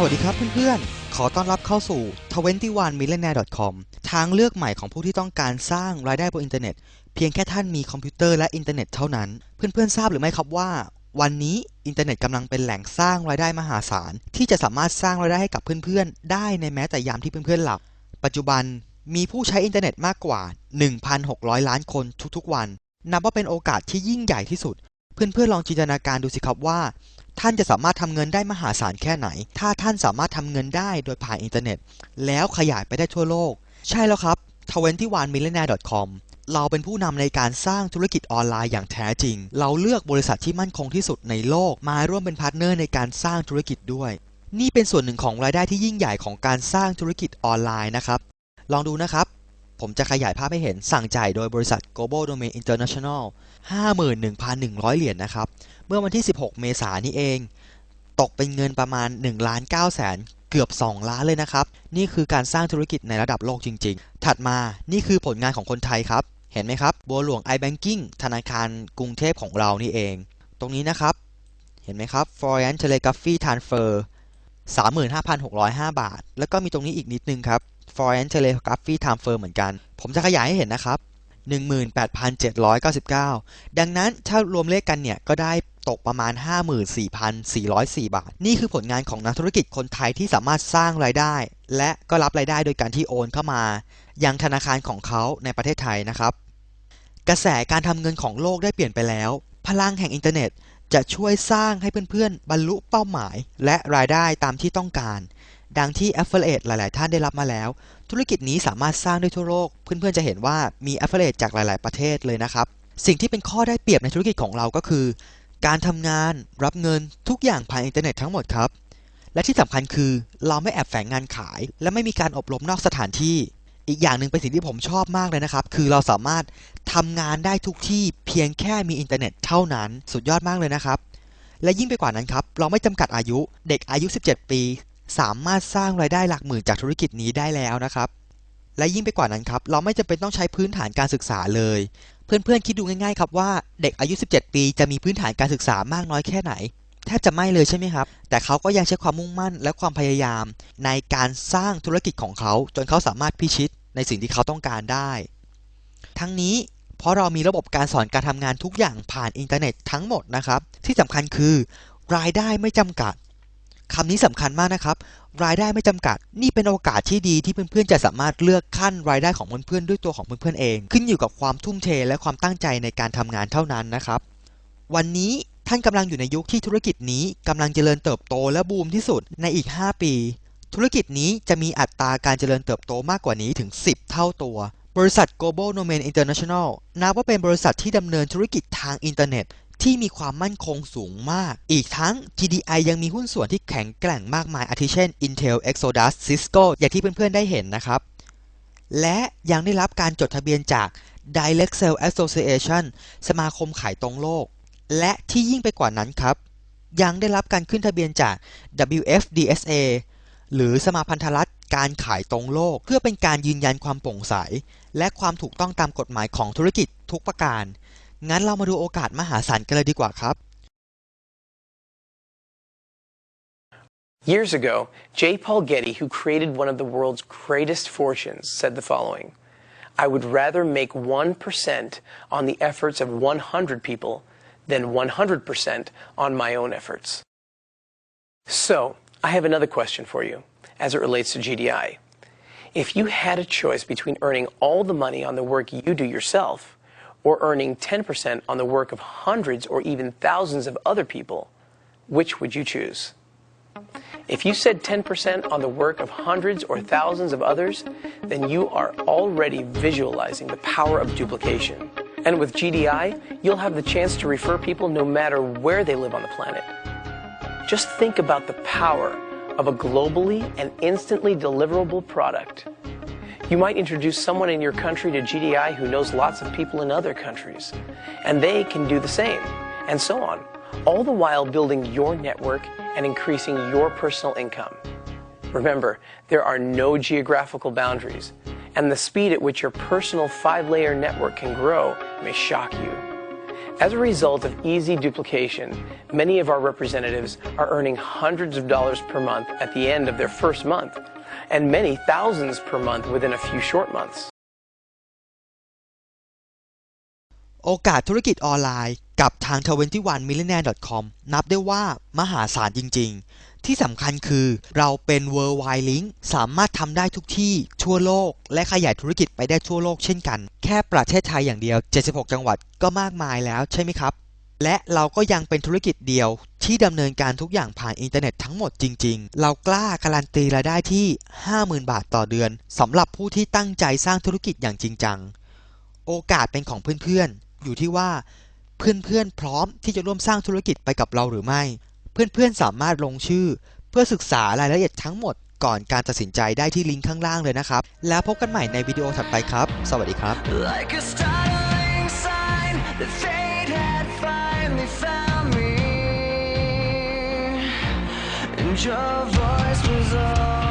สวัสดีครับเพื่อนๆ ขอต้อนรับเข้าสู่ 21millionaire.com ทางเลือกใหม่ของผู้ที่ต้องการสร้างรายได้บนอินเทอร์เน็ต เพียงแค่ท่านมีคอมพิวเตอร์และอินเทอร์เน็ตเท่านั้น เพื่อนๆ ทราบหรือไม่ครับว่า วันนี้อินเทอร์เน็ตกำลังเป็นแหล่งสร้างรายได้มหาศาล ที่จะสามารถสร้างรายได้ให้กับเพื่อนๆ ได้ในแม้แต่ยามที่เพื่อนๆหลับ ปัจจุบันมีผู้ใช้อินเทอร์เน็ตมากกว่า 1,600 ล้านคนทุกๆ วัน นับว่าเป็นโอกาสที่ยิ่งใหญ่ที่สุด เพื่อนๆ ลองจินตนาการดูสิครับว่า ท่านจะสามารถทำเงินได้มหาศาลแค่ไหน ถ้าท่านสามารถทำเงินได้โดยผ่านอินเทอร์เน็ต แล้วขยายไปได้ทั่วโลก ใช่แล้วครับ 21millionaire.com เราเป็นผู้นำในการสร้างธุรกิจออนไลน์อย่างแท้จริง เราเลือกบริษัทที่มั่นคงที่สุดในโลก มาร่วมเป็นพาร์ทเนอร์ในการสร้างธุรกิจด้วย นี่เป็นส่วนหนึ่งของรายได้ที่ยิ่งใหญ่ของการสร้างธุรกิจออนไลน์นะครับ ลองดูนะครับ ผมจะขยายภาพให้เห็นสั่งจ่ายโดยบริษัท Global Domain International 51,100 เหรียญนะครับ เมื่อวันที่ 16 เมษายนนี้เอง ตกเป็นเงินประมาณ1ล้าน9แสนเกือบ 2 ล้านเลยนะครับ นี่คือการสร้างธุรกิจในระดับโลกจริง ๆ ถัดมานี่คือผลงานของคนไทยครับ เห็นไหมครับ บัวหลวง iBanking ธนาคารกรุงเทพของเรานี่เอง ตรงนี้นะครับ เห็นไหมครับ Foreign Telegraphy Transfer 35,605 บาท แล้วก็มีตรงนี้อีกนิดนึงครับ Foreign Telegraphy Transfer เหมือนกัน ผมจะขยายให้เห็นนะครับ 18,799 ดังนั้นถ้ารวมเลขกันเนี่ย ก็ได้ตกประมาณ 54,404 บาท นี่คือผลงานของนักธุรกิจคนไทยที่สามารถสร้างรายได้ และก็รับรายได้โดยการที่โอนเข้ามา ยังธนาคารของเขาในประเทศไทยนะครับ กระแสการทำเงินของโลกได้เปลี่ยนไปแล้ว พลังแห่งอินเทอร์เน็ตจะช่วยสร้างให้เพื่อนๆ บรรลุเป้าหมาย และรายได้ตามที่ต้องการ ดังที่ Affiliate หลาย ๆ ท่านได้รับมาแล้ว ธุรกิจนี้สามารถสร้างได้ทั่วโลก เพื่อน ๆ จะเห็นว่ามี Affiliate จากหลาย ๆ ประเทศเลยนะครับ สิ่งที่เป็นข้อได้เปรียบในธุรกิจของเราก็คือ การทำงาน รับเงินทุกอย่างผ่านอินเทอร์เน็ตทั้งหมดครับ และที่สำคัญคือเราไม่แอบแฝงงานขาย และไม่มีการอบรมนอกสถานที่ อีกอย่างหนึ่งเป็นสิ่งที่ผมชอบมากเลยนะครับ คือเราสามารถทำงานได้ทุกที่เพียงแค่มีอินเทอร์เน็ตเท่านั้น สุดยอดมากเลยนะครับและยิ่งไปกว่านั้นครับ เราไม่จำกัดอายุ เด็กอายุ 17 ปี สามารถสร้างรายได้หลักหมื่นจากธุรกิจนี้ได้แล้วนะครับ และยิ่งไปกว่านั้นครับ เราไม่จำเป็นต้องใช้พื้นฐานการศึกษาเลย เพื่อนๆคิดดูง่ายๆครับว่าเด็กอายุ 17 ปีจะมีพื้นฐานการศึกษามากน้อยแค่ไหนแทบจะไม่เลยใช่ไหมครับ แต่เขาก็ยังใช้ความมุ่งมั่นและความพยายาม ในการสร้างธุรกิจของเขา จนเขาสามารถพิชิตในสิ่งที่เขาต้องการได้ ทั้งนี้เพราะเรามีระบบการสอนการทำงานทุกอย่างผ่านอินเทอร์เน็ตทั้งหมดนะครับ ที่สำคัญคือ รายได้ไม่จำกัด คำนี้สำคัญมากนะครับ รายได้ไม่จำกัด นี่เป็นโอกาสที่ดีที่เพื่อนๆ จะสามารถเลือกขั้นรายได้ของเพื่อนๆ ด้วยตัวของเพื่อนๆ เอง ขึ้นอยู่กับความทุ่มเทและความตั้งใจในการทำงานเท่านั้นนะครับ วันนี้ท่านกำลังอยู่ในยุคที่ธุรกิจนี้กำลังเจริญเติบโตและบูมที่สุดในอีก 5 ปี ธุรกิจนี้จะมีอัตราการเจริญเติบโตมากกว่านี้ถึง 10 เท่าตัว บริษัท Global Domain International นับว่าเป็นบริษัทที่ดำเนินธุรกิจทางอินเทอร์เน็ต ที่มีความมั่นคงสูงมาก อีกทั้ง GDI ยังมีหุ้นส่วนที่แข็งแกร่งมากมาย อาทิเช่น Intel, Exodus, Cisco อย่างที่เพื่อนๆได้เห็นนะครับ และยังได้รับการจดทะเบียนจาก Direct Sell Association สมาคมขายตรงโลก และที่ยิ่งไปกว่านั้นครับ ยังได้รับการขึ้นทะเบียนจาก WFDSA หรือสมาพันธรัฐการขายตรงโลก เพื่อเป็นการยืนยันความโปร่งใส และความถูกต้องตามกฎหมายของธุรกิจทุกประการ งั้นเรามาดูโอกาสมหาศาลกันเลยดีกว่าครับ Years ago, J. Paul Getty, who created one of the world's greatest fortunes, said the following I would rather make 1% on the efforts of 100 people than 100% on my own efforts. So, I have another question for you as it relates to GDI. If you had a choice between earning all the money on the work you do yourself or earning 10% on the work of hundreds or even thousands of other people, which would you choose? If you said 10% on the work of hundreds or thousands of others, then you are already visualizing the power of duplication. And with GDI, you'll have the chance to refer people no matter where they live on the planet. Just think about the power of a globally and instantly deliverable product. You might introduce someone in your country to GDI who knows lots of people in other countries, and they can do the same, and so on, all the while building your network and increasing your personal income. Remember, there are no geographical boundaries, and the speed at which your personal five layer network can grow may shock you. As a result of easy duplication, many of our representatives are earning hundreds of dollars per month at the end of their first month, and many thousands per month within a few short months. โอกาสธุรกิจออนไลน์กับทาง 21millionaire.com นับได้ว่ามหาศาลจริง ๆ ที่สำคัญคือเราเป็น worldwide link สามารถทำได้ทุกที่ทั่วโลก และขยายธุรกิจไปได้ทั่วโลกเช่นกัน แค่ประเทศไทยอย่างเดียว 76 จังหวัดก็มากมายแล้วใช่ไหมครับ และเราก็ยังเป็นธุรกิจเดียวที่ดำเนินการทุกอย่างผ่านอินเทอร์เน็ตทั้งหมดจริง ๆ เรากล้าการันตีรายได้ที่ 50,000 บาทต่อเดือนสำหรับผู้ที่ตั้งใจสร้างธุรกิจอย่างจริงจัง โอกาสเป็นของเพื่อนๆ อยู่ที่ว่าเพื่อนๆ พร้อมที่จะร่วมสร้างธุรกิจไปกับเราหรือไม่ เพื่อนๆ สามารถลงชื่อ เพื่อศึกษารายละเอียดทั้งหมดก่อนการตัดสินใจได้ที่ลิงก์ข้างล่างเลยนะครับ แล้วพบกันใหม่ในวิดีโอถัดไปครับ สวัสดีครับ found me, and your voice was all.